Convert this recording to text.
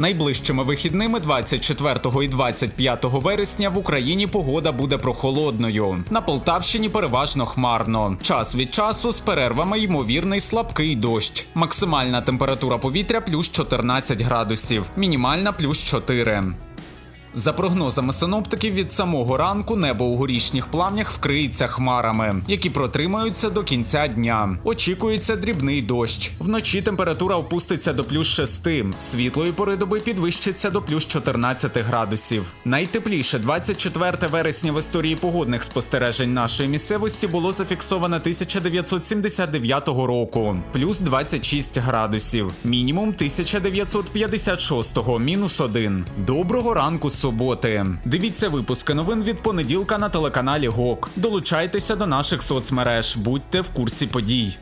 Найближчими вихідними 24 і 25 вересня в Україні погода буде прохолодною. На Полтавщині переважно хмарно. Час від часу з перервами ймовірний слабкий дощ. Максимальна температура повітря плюс 14 градусів, мінімальна плюс 4. За прогнозами синоптиків, від самого ранку небо у горішніх плавнях вкриється хмарами, які протримаються до кінця дня. Очікується дрібний дощ. Вночі температура опуститься до плюс 6, світлої пори доби підвищиться до плюс 14 градусів. Найтепліше 24 вересня в історії погодних спостережень нашої місцевості було зафіксовано 1979 року, плюс 26 градусів, мінімум 1956, мінус 1. Доброго ранку суботи. Дивіться випуски новин від понеділка на телеканалі ГОК. Долучайтеся до наших соцмереж, будьте в курсі подій.